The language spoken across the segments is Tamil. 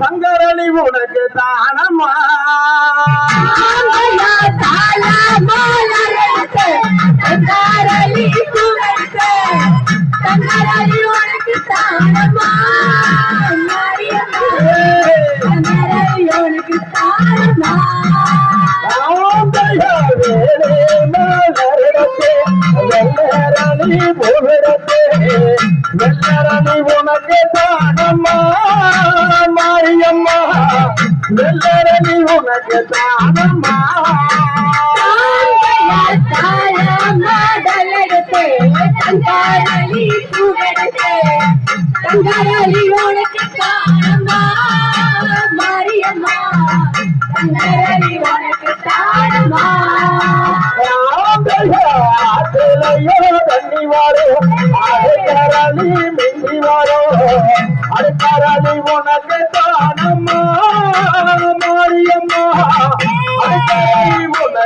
சங்கரளி உனக்கு மலரிடத்தே, வெள்ளரணி உனக்கு தானம்மா. வெள்ளரணி உனக்கு தானம்மா தங்காரலி தங்காரலி உனக்கு தானம்மா. மாரியம்மா, தங்காரலி உனக்கு தானம்மா. தண்ணி மிஞ்சி உனக்கு தானம்மா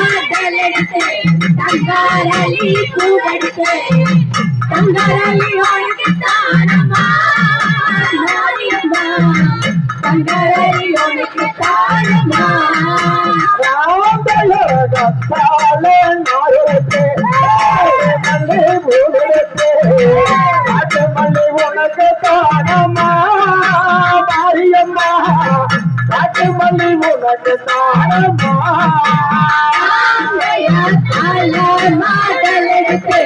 மாடலெடுத்து, தங்காரலி பூவெடுத்து, தங்காரலி உனக்கு தானம்மா. தங்காரலி உனக்கு தானம்மா. நாயகத்தே, மல்லி மல்லி உனக்கு தானம்மா, காட்டு மல்லி உனக்கு மாடலெடுத்து,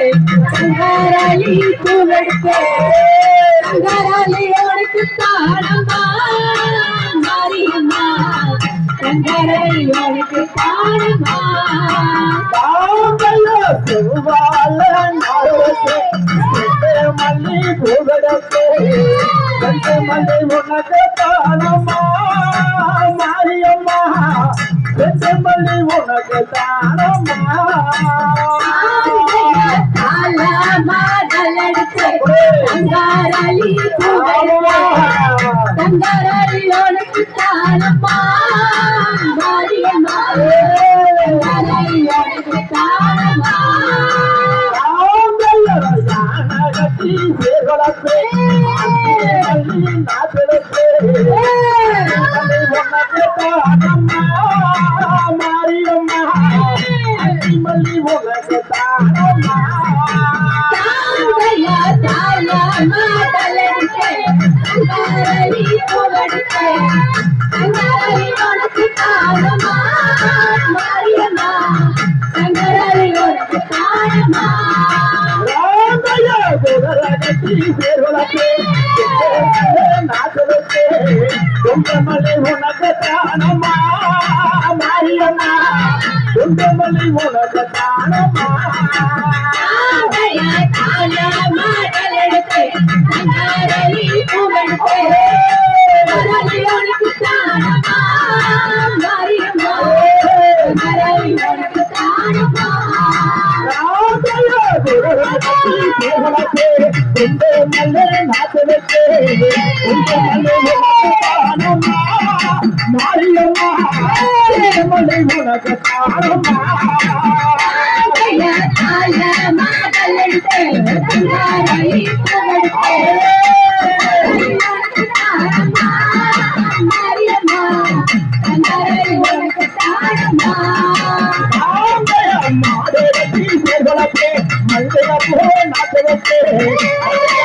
தங்காரலி பூவெடுத்து, தங்காரலி உனக்கு மாரியம்மா, உனக்கு செவ்வாழ மல்லி மல்லி உனக்கு தானம்மா, மல்லி உனக்கு தானம்மா தங்காரலி பூவெடுத்து, தங்காரலி உனக்கு தானம்மா. மாரியம்மா, தங்காரலி உனக்கு தானம்மா. தாங்கையா தங்காரலி உனக்கு தானம்மா. மாரியம்மா, தங்காரலி உனக்கு தானம்மா. தாங்கையா தாள மாடலெடுத்து, தங்காரலி பூவெடுத்து, தங்காரலி மல்லையா போ மாரியம்மா,